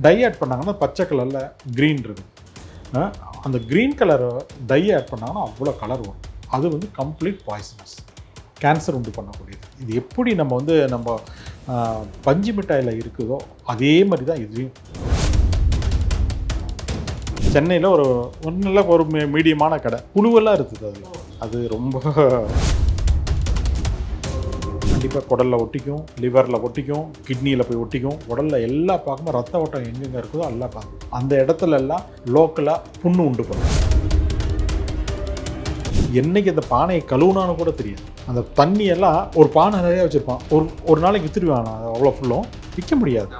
Tie add பண்ணாங்கன்னா பச்சை கலரில் க்ரீன் இருக்குது அந்த க்ரீன் கலரை டை ஆட் பண்ணாங்கன்னா அவ்வளோ கலர் வரும். அது வந்து கம்ப்ளீட் பாய்சனஸ் கேன்சர் உண்டு பண்ணக்கூடியது. இது எப்படி நம்ம வந்து நம்ம பஞ்சு மிட்டாயில் இருக்குதோ அதே மாதிரி தான் இதுலேயும். சென்னையில் ஒரு ஒன்றில் ஒரு மீ- மீடியமான கடை. புழுவெல்லாம் இருக்குது அதில். அது ரொம்ப கண்டிப்பாக குடலில் ஒட்டிக்கும் லிவரில் ஒட்டிக்கும் கிட்னியில் போய் ஒட்டிக்கும். உடலில் எல்லா பாகமும் ரத்த ஓட்டம் எங்கெங்கே இருக்குதோ எல்லா பாகம். அந்த இடத்துல எல்லாம் லோக்கலாக புண்ணு உண்டு பண்ணும். என்னைக்கு அந்த பானையை கழுவுனான்னு கூட தெரியாது. அந்த தண்ணியெல்லாம் ஒரு பானை நிறைய வச்சுருப்பான். ஒரு ஒரு நாளைக்கு வித்துருவான் அவ்வளோ ஃபுல்லும் விற்க முடியாது.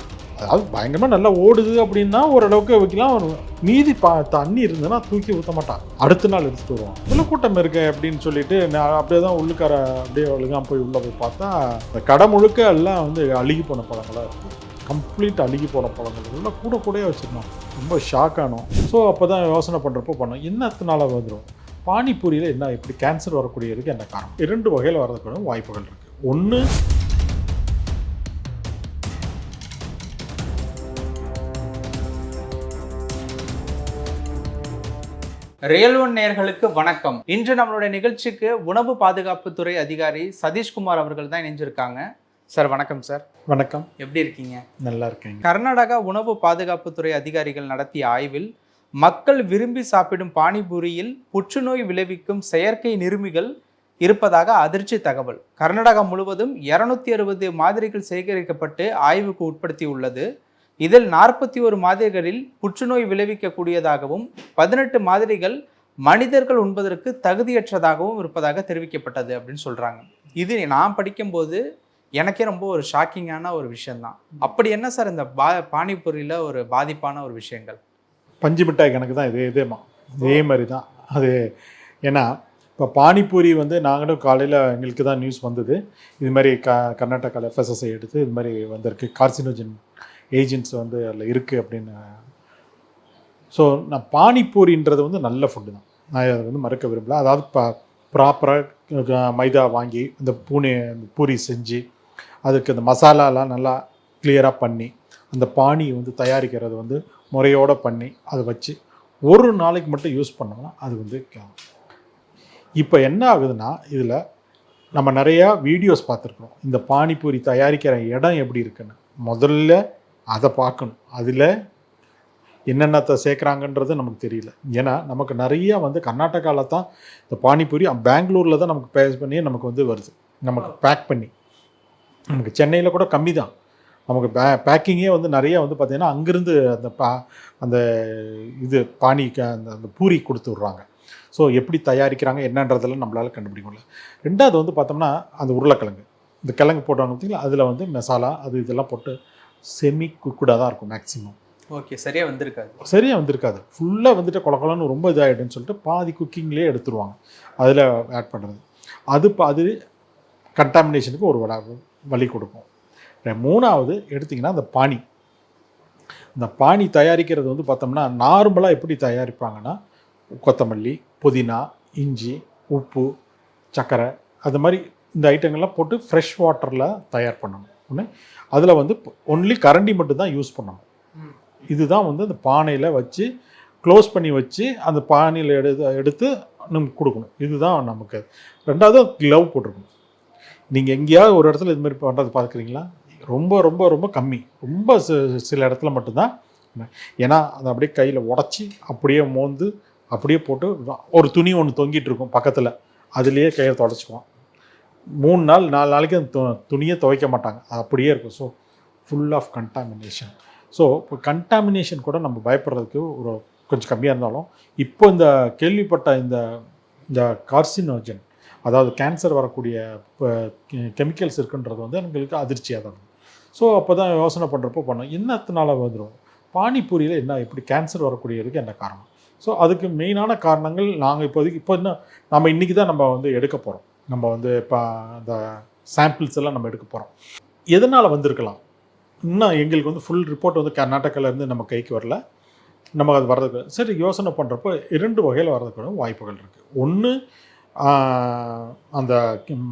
அதாவது பயங்கரமாக நல்லா ஓடுது அப்படின்னா ஓரளவுக்கு வைக்கலாம். மீதி பா தண்ணி இருந்ததுன்னா தூக்கி ஊற்ற மாட்டான். அடுத்த நாள் எடுத்துகிட்டு வருவான். இவ்வளோ கூட்டம் இருக்கு? அப்படின்னு சொல்லிட்டு நான் அப்படியே தான் உள்ளுக்கார அப்படியே அழுகாம போய் உள்ளே போய் பார்த்தா அந்த கடை முழுக்க எல்லாம் வந்து அழுகி போன பழங்களாக இருக்குது கம்ப்ளீட் அழுகி போன பழங்கள். எல்லாம் கூட கூடயே வச்சுருந்தோம் ரொம்ப ஷாக் ஆனோம். ஸோ அப்போ தான் யோசனை பண்ணுறப்போ பண்ணோம். என்னத்தினால வந்துடும் பானிபூரியில் என்ன எப்படி கேன்சர் வரக்கூடியதுக்கு என்ன காரணம்? இரண்டு வகையில் வரதுக்கான வாய்ப்புகள் இருக்குது ஒன்று ரியல் ஒன் நேயர்களுக்கு வணக்கம். இன்று நம்மளுடைய நிகழ்ச்சிக்கு உணவு பாதுகாப்புத்துறை அதிகாரி சதீஷ்குமார் அவர்கள் தான் இணைஞ்சிருக்காங்க. சார் வணக்கம் சார். வணக்கம். எப்படி இருக்கீங்க? நல்லா இருக்கீங்க. கர்நாடகா உணவு பாதுகாப்புத்துறை அதிகாரிகள் நடத்திய ஆய்வில் மக்கள் விரும்பி சாப்பிடும் பானிபூரியில் புற்றுநோய் விளைவிக்கும் செயற்கை நிருமிகள் இருப்பதாக அதிர்ச்சி தகவல். கர்நாடகா முழுவதும் இருநூத்தி அறுபது மாதிரிகள் சேகரிக்கப்பட்டு ஆய்வுக்கு உட்படுத்தி உள்ளது இதில் நாற்பத்தி ஒரு மாதிரிகளில் புற்றுநோய் விளைவிக்கக்கூடியதாகவும் பதினெட்டு மாதிரிகள் மனிதர்கள் உண்பதற்கு தகுதியற்றதாகவும் இருப்பதாக தெரிவிக்கப்பட்டது அப்படின்னு சொல்கிறாங்க இது நான் படிக்கும்போது எனக்கே ரொம்ப ஒரு ஷாக்கிங்கான ஒரு விஷயம்தான். அப்படி என்ன சார் இந்த பா பானிபூரியில் ஒரு பாதிப்பான ஒரு விஷயங்கள்? பஞ்சு மிட்டாய் கணக்கு தான் இதே இதேமா இதே மாதிரி தான் அது ஏன்னா இப்போ பானிபூரி வந்து நாங்களும் காலையில் எங்களுக்கு தான் நியூஸ் வந்தது. இது மாதிரி க கர்நாடகாவில் எஃப்எஸ்எஸ்ஐ எடுத்து இது மாதிரி வந்திருக்கு. கார்சினோஜன் ஏஜென்ட்ஸ் வந்து அதில் இருக்குது அப்படின்னு. ஸோ நான் பானிபூரின்றது வந்து நல்ல ஃபுட்டு தான். நான் அதை வந்து மறக்க விரும்பல. அதாவது ப ப்ராப்பராக மைதா வாங்கி இந்த பூனி இந்த பூரி செஞ்சு அதுக்கு அந்த மசாலாலாம் நல்லா கிளியராக பண்ணி அந்த பானி வந்து தயாரிக்கிறது வந்து முறையோடு பண்ணி அதை வச்சு ஒரு நாளைக்கு மட்டும் யூஸ் பண்ணோம்னா அது வந்து இப்போ என்ன ஆகுதுன்னா இதில் நம்ம நிறையா வீடியோஸ் பார்த்துருக்குறோம். இந்த பானிபூரி தயாரிக்கிற இடம் எப்படி இருக்குன்னு. முதல்ல அதை பார்க்கணும். அதில் என்னென்னத்தை சேர்க்குறாங்கன்றது நமக்கு தெரியல. ஏன்னா நமக்கு நிறைய வந்து கர்நாடகாவில் தான் இந்த பானிபூரி பெங்களூரில் தான் நமக்கு பேஸ் பண்ணி நமக்கு வந்து வருது. நமக்கு பேக் பண்ணி. நமக்கு சென்னையில் கூட கம்மி தான். நமக்கு பே பேக்கிங்கே வந்து நிறைய வந்து பார்த்திங்கன்னா அங்கேருந்து அந்த பா அந்த இது பானி அந்த அந்த பூரி கொடுத்து விட்றாங்க. ஸோ எப்படி தயாரிக்கிறாங்க என்னன்றதெல்லாம் நம்மளால் கண்டுபிடிக்க முடியல. ரெண்டாவது வந்து பார்த்தோம்னா அந்த உருளைக்கிழங்கு. இந்த கிழங்கு போட்டாங்க பார்த்தீங்களா அதில் வந்து மசாலா அது இதெல்லாம் போட்டு செமி குக்குடாக தான் இருக்கும் மேக்ஸிமம் ஓகே சரியா வந்திருக்காது. சரியாக வந்திருக்காது. ஃபுல்லாக வந்துட்டு கொலக்கொலன்னு ரொம்ப இதாகிடுன்னு சொல்லிட்டு பாதி குக்கிங்லேயே எடுத்துருவாங்க. அதில் ஆட் பண்ணுறது அது அது கண்டாமினேஷனுக்கு ஒரு வழி கொடுக்கும். மூணாவது எடுத்திங்கன்னா அந்த பானி இந்த பானி தயாரிக்கிறது வந்து பார்த்தோம்னா நார்மலாக எப்படி தயாரிப்பாங்கன்னா கொத்தமல்லி புதினா இஞ்சி உப்பு சர்க்கரை அது மாதிரி இந்த ஐட்டங்கள்லாம் போட்டு ஃப்ரெஷ் வாட்டரில் தயார் பண்ணணும். ஒன்று அதில் வந்து ஒன்லி கரண்டி மட்டும்தான் யூஸ் பண்ணணும். இதுதான் வந்து அந்த பானையில் வச்சு க்ளோஸ் பண்ணி வச்சு அந்த பானையில் எடுத்து எடுத்து நமக்கு கொடுக்கணும். இதுதான் நமக்கு. ரெண்டாவது க்ளவ் போட்டிருக்கணும். நீங்கள் எங்கேயாவது ஒரு இடத்துல இது மாதிரி பண்ணுறது பார்க்குறீங்களா? ரொம்ப ரொம்ப ரொம்ப கம்மி. ரொம்ப சில இடத்துல மட்டும்தான். ஏன்னா அதை அப்படியே கையில் உடச்சி அப்படியே மோந்து அப்படியே போட்டு ஒரு துணி ஒன்று தொங்கிட்டு இருக்கும் பக்கத்தில். அதுலேயே கையை தொடச்சிக்குவோம் மூணு நாள் நாலு நாளைக்கு அந்த து- துணியை துவைக்க மாட்டாங்க. அது அப்படியே இருக்கும். So full of contamination so இப்போ கண்டாமினேஷன் கூட நம்ம பயப்படுறதுக்கு ஒரு கொஞ்சம் கம்மியாக இருந்தாலும் இப்போ இந்த கேள்விப்பட்ட இந்த இந்த கார்சினோஜன் அதாவது கேன்சர் வரக்கூடிய கெமிக்கல்ஸ் இருக்குன்றது வந்து எங்களுக்கு அதிர்ச்சியாக தான் இருக்கும். ஸோ அப்போ தான் யோசனை பண்ணுறப்போ பண்ணோம். என்னத்தினால வந்துடும் பானிபூரியில் என்ன எப்படி கேன்சர் வரக்கூடியதுக்கு என்ன காரணம்? ஸோ அதுக்கு மெயினான காரணங்கள் நாங்கள் இப்போதைக்கு இப்போ என்ன நம்ம இன்றைக்கி தான் நம்ம வந்து எடுக்க போகிறோம் நம்ம வந்து இப்போ அந்த சாம்பிள்ஸ் எல்லாம் நம்ம எடுக்க போகிறோம் எதனால் வந்திருக்கலாம்? இன்னும் எங்களுக்கு வந்து ஃபுல் ரிப்போர்ட் வந்து கர்நாடகாவிலேருந்து நம்ம கைக்கு வரல. நம்ம அது வர்றதுக்கு சரி யோசனை பண்ணுறப்போ இரண்டு வகையில் வர்றதுக்கான வாய்ப்புகள் இருக்குது ஒன்று அந்த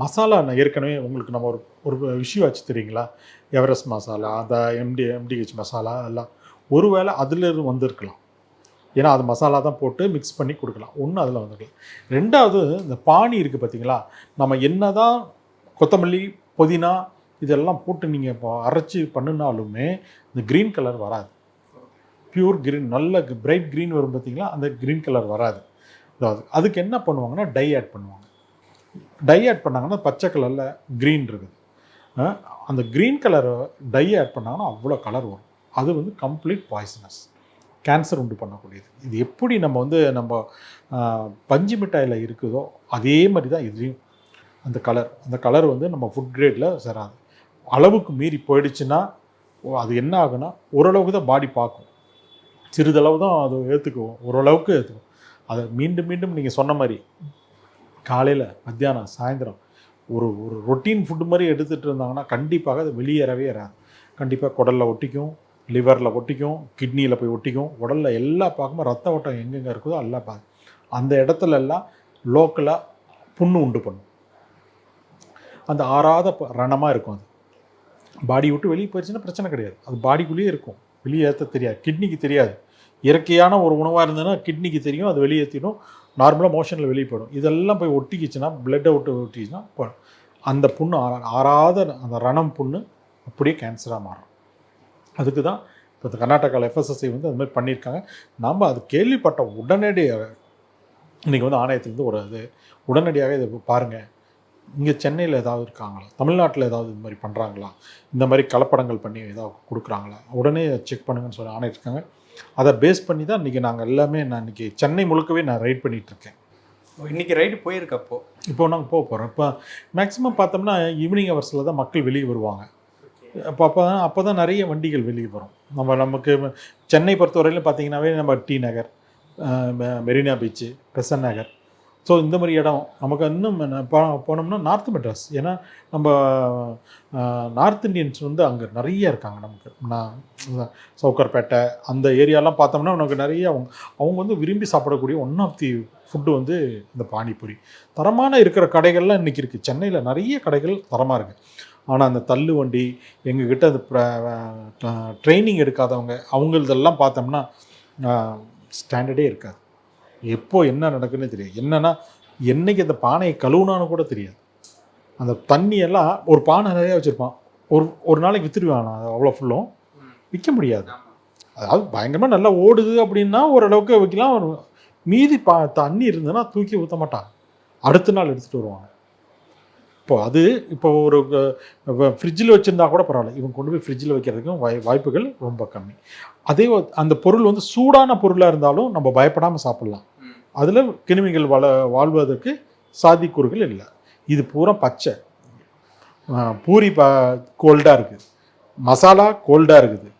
மசாலா நான் ஏற்கனவே உங்களுக்கு நம்ம ஒரு ஒரு விஷயம் வச்சு தெரியுங்களா? எவரெஸ்ட் மசாலா அந்த எம்டி எம்டிஹெச் மசாலா எல்லாம். ஒருவேளை அதுலேருந்து வந்திருக்கலாம். ஏன்னா அது மசாலா தான் போட்டு மிக்ஸ் பண்ணி கொடுக்கலாம். ஒன்று அதில் வந்துக்கலாம் ரெண்டாவது இந்த பானி இருக்குது பார்த்தீங்களா நம்ம என்னதான் கொத்தமல்லி புதினா இதெல்லாம் போட்டு நீங்கள் இப்போ அரைச்சி பண்ணினாலுமே இந்த க்ரீன் கலர் வராது. பியூர் க்ரீன் நல்ல பிரைட் க்ரீன் வரும் பார்த்தீங்களா அந்த க்ரீன் கலர் வராது. அதாவது அதுக்கு என்ன பண்ணுவாங்கன்னா டை ஆட் பண்ணுவாங்க. டை ஆட் பண்ணாங்கன்னா பச்சை கலரில் க்ரீன் இருக்குது. அந்த க்ரீன் கலரை டை ஆட் பண்ணாங்கன்னா அவ்வளோ கலர் வரும். அது வந்து கம்ப்ளீட் பாய்சனஸ் கேன்சர் உண்டு பண்ணக்கூடியது. இது எப்படி நம்ம வந்து நம்ம பஞ்சு மிட்டாயில் இருக்குதோ அதே மாதிரி தான் இதுலேயும். அந்த கலர் அந்த கலர் வந்து நம்ம ஃபுட் கிரேடில் சேராது. அளவுக்கு மீறி போயிடுச்சுன்னா ஓ, அது என்ன ஆகுனா ஓரளவுக்கு தான் பாடி பார்க்கும். சிறிதளவு தான் அது ஏற்றுக்குவோம் ஓரளவுக்கு ஏற்றுக்கும் அதை மீண்டும் மீண்டும் நீங்கள் சொன்ன மாதிரி காலையில் மத்தியானம் சாயந்தரம் ஒரு ஒரு ரொட்டீன் ஃபுட்டு மாதிரி எடுத்துகிட்டு இருந்தாங்கன்னா கண்டிப்பாக அது வெளியேறவே ஏறாது. கண்டிப்பாக குடலில் ஒட்டிக்கும். லிவரில் ஒட்டிக்கும் கிட்னியில் போய் ஒட்டிக்கும் உடலில் எல்லா பார்க்கும்போது ரத்த ஓட்டம் எங்கெங்கே இருக்குதோ எல்லாம் பார்க்கும் அந்த இடத்துல எல்லாம் லோக்கலாக புண்ணு உண்டு பண்ணும். அந்த ஆறாத ப- ரணமாக இருக்கும் அது. பாடி விட்டு வெளியே போயிடுச்சுன்னா பிரச்சனை கிடையாது. அது பாடிக்குள்ளேயே இருக்கும். வெளியே ஏற்ற தெரியாது. கிட்னிக்கு தெரியாது. இயற்கையான ஒரு உணவாக இருந்ததுன்னா கிட்னிக்கு தெரியும். அது வெளியேற்றிடும் நார்மலாக மோஷனில் வெளியே போயிடும். இதெல்லாம் போய் ஒட்டிக்கிச்சுன்னா பிளட்டை விட்டு ஒட்டிச்சுன்னா அந்த புண்ணு ஆறா- ஆறாத அந்த ரணம் புண்ணு அப்படியே கேன்சராக மாறும். அதுக்கு தான் இப்போ இந்த கர்நாடகாவில் எஃப்எஸ்எஸ்ஐ வந்து அது மாதிரி பண்ணியிருக்காங்க. நாம் அது கேள்விப்பட்ட உடனடியாக இன்றைக்கி வந்து ஆணையத்துலேருந்து ஒரு இது உடனடியாக இதை பாருங்கள் இங்கே சென்னையில் ஏதாவது இருக்காங்களா? தமிழ்நாட்டில் ஏதாவது இது மாதிரி பண்ணுறாங்களா இந்த மாதிரி கலப்படங்கள் பண்ணி ஏதாவது கொடுக்குறாங்களா? உடனே செக் பண்ணுங்கன்னு சொல்லி ஆணையிருக்காங்க அதை பேஸ் பண்ணி தான் இன்றைக்கி நாங்கள் எல்லாமே நான் இன்றைக்கி சென்னை முழுக்கவே நான் ரைட் பண்ணிகிட்ருக்கேன் இன்னைக்கு ரைடு போயிருக்கப்போ இப்போ நாங்கள் போக போகிறோம் இப்போ மேக்ஸிமம் பார்த்தோம்னா ஈவினிங் ஹவர்ஸில் தான் மக்கள் வெளியே வருவாங்க. அப்போ அப்போ தான் அப்போ தான் நிறைய வண்டிகள் வெளியே வரும். நம்ம நமக்கு சென்னை பொறுத்தவரையிலும் பார்த்தீங்கன்னாவே நம்ம T Nagar Marina beach Besant Nagar. So இந்த மாதிரி இடம் நமக்கு இன்னும் போனோம்னா நார்த் மெட்ராஸ். ஏன்னா நம்ம நார்த் இந்தியன்ஸ் வந்து அங்கே நிறைய இருக்காங்க நமக்கு. நான் சவுக்கர்பேட்டை அந்த ஏரியாலாம் பார்த்தோம்னா நமக்கு நிறைய அவங்க அவங்க வந்து விரும்பி சாப்பிடக்கூடிய ஒன் ஆஃப் தி ஃபுட்டு வந்து இந்த பானிபூரி. தரமான இருக்கிற கடைகள்லாம் இன்றைக்கி இருக்குது சென்னையில் நிறைய கடைகள் தரமாக இருக்குது ஆனால் அந்த தள்ளு வண்டி எங்ககிட்ட அந்த ட்ரைனிங் எடுக்காதவங்க அவங்களதெல்லாம் பார்த்தோம்னா ஸ்டாண்டர்டே இருக்காது. எப்போ என்ன நடக்குன்னு தெரியாது. என்னென்னா என்னைக்கு அந்த பானையை கழுவுனான்னு கூட தெரியாது. அந்த தண்ணியெல்லாம் ஒரு பானை நிறையா வச்சுருப்பான். ஒரு ஒரு நாளைக்கு விற்றுடுவான் அவ்வளோ ஃபுல்லும் விற்க முடியாது. அதாவது பயங்கரமாக நல்லா ஓடுது அப்படின்னா ஓரளவுக்கு வைக்கலாம் மீதி பா தண்ணி இருந்ததுன்னா தூக்கி ஊற்ற மாட்டான். அடுத்த நாள் எடுத்துகிட்டு வருவாங்க. இப்போ அது இப்போ ஒரு ஃப்ரிட்ஜில் வச்சுருந்தா கூட பரவாயில்ல. இவங்க கொண்டு போய் ஃப்ரிட்ஜில் வைக்கிறதுக்கும் வாய் வாய்ப்புகள் ரொம்ப கம்மி. அதே அந்த பொருள் வந்து சூடான பொருளாக இருந்தாலும் நம்ம பயப்படாமல் சாப்பிட்லாம். அதில் கிருமிகள் வள வாழ்வதற்கு சாத்தியக்கூறுகள் இல்லை. இது பூரா பச்சை. பூரி ப கோல்டாக இருக்குது. மசாலா கோல்டாக இருக்குது.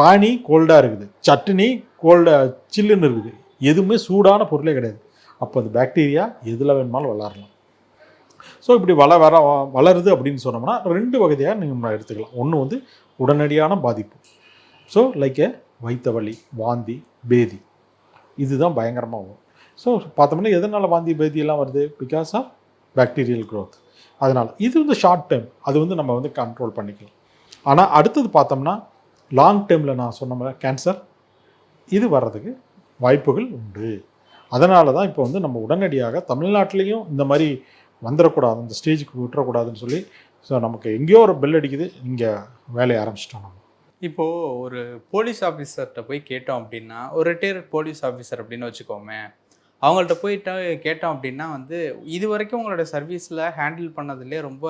பானி கோல்டாக இருக்குது. சட்னி கோல்டா சில்லுன்னு இருக்குது. எதுவுமே சூடான பொருளே கிடையாது. அப்போ அந்த பாக்டீரியா எதில் வேணுமாலும் வளரலாம். ஸோ இப்படி வள வர வளருது அப்படின்னு சொன்னோம்னா ரெண்டு வகையாக நீங்கள் எடுத்துக்கலாம். ஒன்று வந்து உடனடியான பாதிப்பு. ஸோ லைக் ஏ வைத்த வலி வாந்தி பேதி. இதுதான் பயங்கரமாக வரும். ஸோ பார்த்தோம்னா எதனால் வாந்தி பேதியெல்லாம் வருது? பிகாஸ் ஆஃப் பாக்டீரியல் க்ரோத் அதனால் இது வந்து ஷார்ட் டைம் அது வந்து நம்ம வந்து கண்ட்ரோல் பண்ணிக்கலாம். ஆனால் அடுத்தது பார்த்தோம்னா லாங் டேர்மில் நான் சொன்ன மாதிரி கேன்சர் இது வர்றதுக்கு வாய்ப்புகள் உண்டு. அதனால தான் இப்போ வந்து நம்ம உடனடியாக தமிழ்நாட்டிலையும் இந்த மாதிரி வந்துடக்கூடாது இந்த ஸ்டேஜுக்கு விட்டுறக்கூடாதுன்னு சொல்லி ஸோ நமக்கு எங்கேயோ ஒரு பெல் அடிக்குது இங்கே வேலையை ஆரம்பிச்சிட்டோம் நம்ம. இப்போது ஒரு போலீஸ் ஆஃபீஸர்கிட்ட போய் கேட்டோம் அப்படின்னா ஒரு ரிட்டையர்ட் போலீஸ் ஆஃபீஸர் அப்படின்னு வச்சுக்கோமே அவங்கள்ட்ட போயிட்டு கேட்டோம் அப்படின்னா வந்து இது வரைக்கும் உங்களோட சர்வீஸில் ஹேண்டில் பண்ணதுலேயே ரொம்ப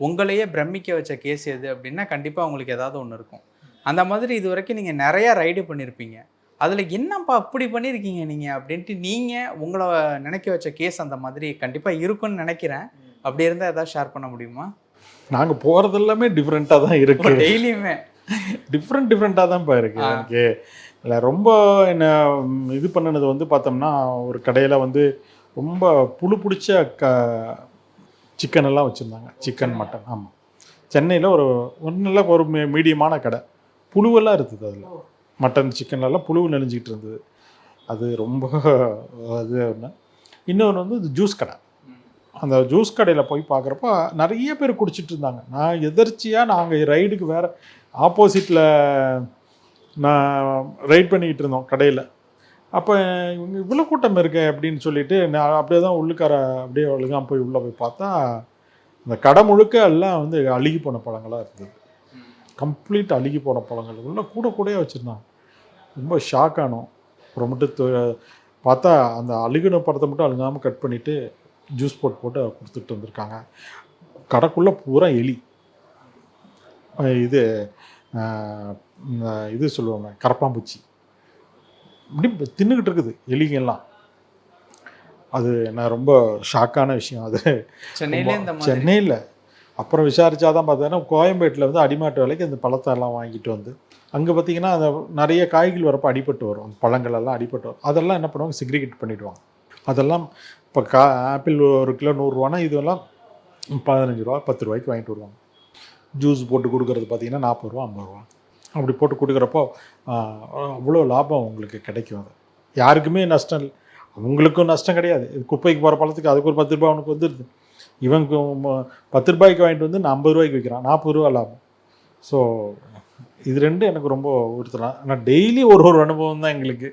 உங்களையே பிரமிக்க வச்ச கேஸ் எது அப்படின்னா கண்டிப்பாக உங்களுக்கு ஏதாவது ஒன்று இருக்கும். அந்த மாதிரி இது வரைக்கும் நீங்கள் நிறையா ரைடு பண்ணியிருப்பீங்க அதில் என்னப்பா அப்படி பண்ணியிருக்கீங்க நீங்கள் அப்படின்ட்டு நீங்கள் உங்களை நினைக்க வச்ச கேஸ் அந்த மாதிரி கண்டிப்பாக இருக்கும்னு நினைக்கிறேன். அப்படி இருந்தால் ஏதாவது ஷேர் பண்ண முடியுமா? நாங்கள் போகிறது எல்லாமே டிஃப்ரெண்ட்டாக தான் இருக்கு. டெய்லியுமே டிஃப்ரெண்ட் டிஃப்ரெண்ட்டாக தான் இப்போ இருக்கு. எனக்கு. இல்லை ரொம்ப என்ன இது பண்ணினது வந்து பார்த்தோம்னா ஒரு கடையில் வந்து ரொம்ப புழு பிடிச்ச க சிக்கன் எல்லாம் வச்சுருந்தாங்க. சிக்கன் மட்டன் ஆமாம் சென்னையில் ஒரு ஒரு நல்ல ஒரு மீடியமான கடை. புழுவெல்லாம் இருந்தது அதில். மட்டன் சிக்கன்லலாம் புழு நெளிஞ்சிக்கிட்டு இருந்தது. அது ரொம்ப இது ஒன்று இன்னொன்று வந்து இது ஜூஸ் கடை. அந்த ஜூஸ் கடையில் போய் பார்க்குறப்ப நிறைய பேர் குடிச்சிட்டு இருந்தாங்க. நான் எதர்ச்சியாக நாங்கள் ரைடுக்கு வேறு ஆப்போசிட்டில் நான் ரைட் பண்ணிக்கிட்டு இருந்தோம் கடையில். அப்போ இவங்க இவ்வளோ கூட்டம் இருக்கே அப்படின்னு சொல்லிட்டு நான் அப்படியே தான் உள்ளுக்கார அப்படியே ஒழுங்காக போய் உள்ளே போய் பார்த்தா அந்த கடை முழுக்க எல்லாம் வந்து அழுகி போன பழங்களாக இருந்தது. கம்ப்ளீட் அழுகி போன பழங்கள் உள்ள கூட கூடயே வச்சுருந்தாங்க ரொம்ப ஷாக் ஆனோம். அப்புறமேட்டு தொ- பார்த்தா அந்த அழுகின பழத்தை மட்டும் அழுகாமல் கட் பண்ணிவிட்டு ஜூஸ் போட்டு போட்டு கொடுத்துட்டு வந்திருக்காங்க. கடைக்குள்ளே பூரா எலி. இது இது சொல்லுவாங்க கரப்பாம்பூச்சி இப்படி தின்னுக்கிட்டு இருக்குது எலிங்கெல்லாம் அது நான் ரொம்ப ஷாக்கான விஷயம் அது. சென்னையில அப்புறம் விசாரித்தா தான் அப்புறம் விசாரிச்சாதான் பார்த்தீங்கன்னா கோயம்பேட்டில் வந்து அடிமாட்டு விலைக்கு அந்த பழத்தெல்லாம் வாங்கிட்டு வந்து அங்கே பார்த்தீங்கன்னா அந்த நிறைய காய்கள் வரப்போ அடிபட்டு வரும். அந்த பழங்கள் எல்லாம் அடிபட்டு வரும். அதெல்லாம் என்ன பண்ணுவாங்க? சிக்ரிகேட் பண்ணிவிடுவாங்க அதெல்லாம் இப்போ கா ஆப்பிள் ஒரு கிலோ நூறுரூவானா இதெல்லாம் பதினஞ்சு ரூபா பத்து ரூபாய்க்கு வாங்கிட்டு வருவாங்க. ஜூஸ் போட்டு கொடுக்குறது பார்த்தீங்கன்னா நாற்பது ரூபா ஐம்பது ரூபா. அப்படி போட்டு கொடுக்குறப்போ அவ்வளோ லாபம் உங்களுக்கு கிடைக்கும் அது. யாருக்குமே நஷ்டம் இல்லை. அவங்களுக்கும் நஷ்டம் கிடையாது. இது குப்பைக்கு போகிற பழத்துக்கு அதுக்கு ஒரு பத்து ரூபா அவனுக்கு வந்துடுது இவங்க பத்து ரூபாய்க்கு வாங்கிட்டு வந்து நான் ஐம்பது ரூபாய்க்கு விற்கிறான் நாற்பது ரூபா லாபம். ஸோ இது ரெண்டும் எனக்கு ரொம்ப ஒருத்தர் ஆனால் டெய்லி ஒரு ஒரு அனுபவம் தான் எங்களுக்கு.